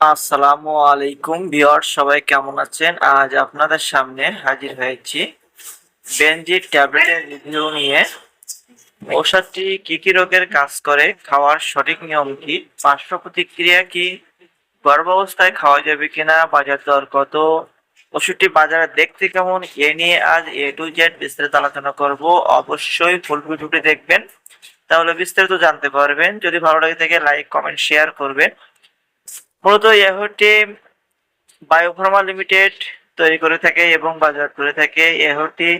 আসসালামু আলাইকুম ভিউয়ার সবাই কেমন আছেন? আজ আপনাদের সামনে হাজির হয়েছি বেনজির ট্যাবলেটের রিভিউ নিয়ে। ওষুধটি কি কি রোগের কাজ করে, খাওয়ার সঠিক নিয়ম কি, পার্শ্ব প্রতিক্রিয়া কি, গর্ভাবস্থায় খাওয়া যাবে কিনা, বাজার দর কত, ওষুধটি বাজারে দেখতে কেমন, এ নিয়ে আজ এ টু জেড বিস্তারিত আলোচনা করব। অবশ্যই ফুল ভিডিওটি দেখবেন, তাহলে বিস্তারিত জানতে পারবেন। যদি ভালো লাগে থাকে লাইক কমেন্ট শেয়ার করবেন। মূলত এহটি বায়োফার্মা লিমিটেড তৈরি করে থাকে এবং বাজার করে থাকে। এহটি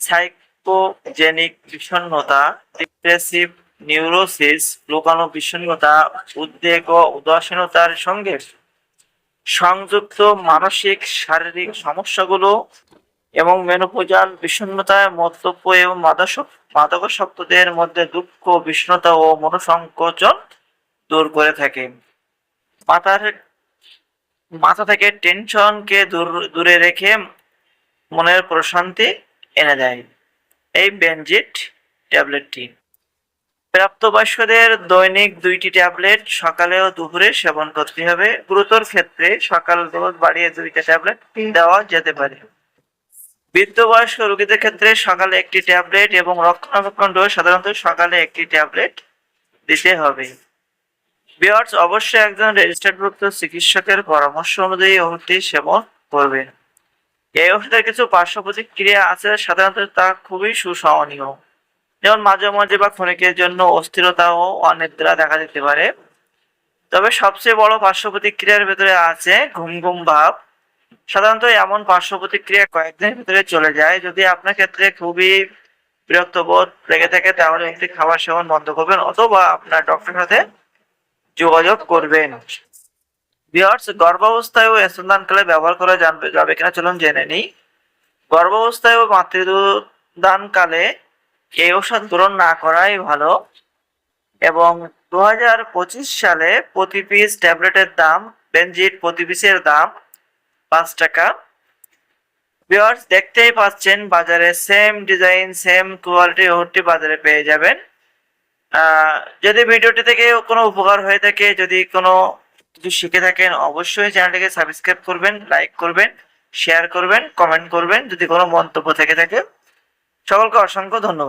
সাইকোজেনিক বিষণ্ণতা ডিপ্রেসিভ নিউরোসিস লুকানো বিষণ্ণতা উদ্বেগ ও উদাসীনতার সঙ্গে সংযুক্ত মানসিক শারীরিক সমস্যাগুলো এবং মেনোপোজাল বিষণ্ণতা মন্তব্য এবং মাদক মাদকাসক্তদের মধ্যে দুঃখ, বিষণ্ণতা ও মনোসংকোচন দূর করে থাকে। মাথার মাথা থেকে টেনশনকে দূর রেখে মনের প্রশান্তি এনে দেয়। এই বেনজিট ট্যাবলেটটি। প্রাপ্তবয়স্কদের দৈনিক দুইটি ট্যাবলেট সকালে ও দুপুরে সেবন করতে হবে। গুরুতর ক্ষেত্রে সকাল ডোজ বাড়িয়ে দুইটা ট্যাবলেট দেওয়া যেতে পারে। বৃদ্ধ বয়স্ক রোগীদের ক্ষেত্রে সকালে একটি ট্যাবলেট এবং রক্ষণাবেক্ষণ সাধারণত সকালে একটি ট্যাবলেট দিতে হবে। বিয়ার্স অবশ্যই একজন রেজিস্টার্ডভুক্ত চিকিৎসকের পরামর্শ অনুযায়ী ওষুধটি সেবন করবেন এই ওষুধের কিছু পার্শ্ব প্রতিক্রিয়া আছে, সাধারণত তা খুবই সুসহনীয়। যেমন মাঝে মাঝে বা ক্ষণিকের জন্য অস্থিরতা ও অনিদ্রা দেখা দিতে পারে। তবে সবচেয়ে বড় পার্শ্ব প্রতিক্রিয়ার ভেতরে আছে ঘুম ঘুম ভাব। সাধারণত এমন পার্শ্ব প্রতিক্রিয়া কয়েকদিনের ভিতরে চলে যায়। যদি আপনার ক্ষেত্রে খুবই বিরক্ত বোধ লেগে থাকে, তাহলে একটি খাবার সেবন বন্ধ করবেন অথবা আপনার ডক্টরের সাথে যোগাযোগ করবেন। বিয়ার্স গর্ভাবস্থায় ও স্তনদানকালে ব্যবহার করা জানবে, যাবে কিনা চলুন জেনে নিই। গর্ভাবস্থায় ও মাতৃদানকালে এই ওষুধ গ্রহণ না করাই ভালো। এবং দু হাজার পঁচিশ সালে প্রতি পিস ট্যাবলেটের দাম বেনজিট প্রতি পিসের দাম পাঁচ টাকা। ভিউয়ার্স দেখতেই পাচ্ছেন, বাজারে সেম ডিজাইন সেম কোয়ালিটি ওষুধটি বাজারে পেয়ে যাবেন। যদি ভিডিওটি থেকে কোনো উপকার হয়ে থাকে, যদি কোনো কিছু শিখে থাকেন, অবশ্যই চ্যানেলটিকে সাবস্ক্রাইব করবেন লাইক করবেন শেয়ার করবেন কমেন্ট করবেন, যদি কোনো মন্তব্য থেকে থাকে। সকলকে অসংখ্য ধন্যবাদ।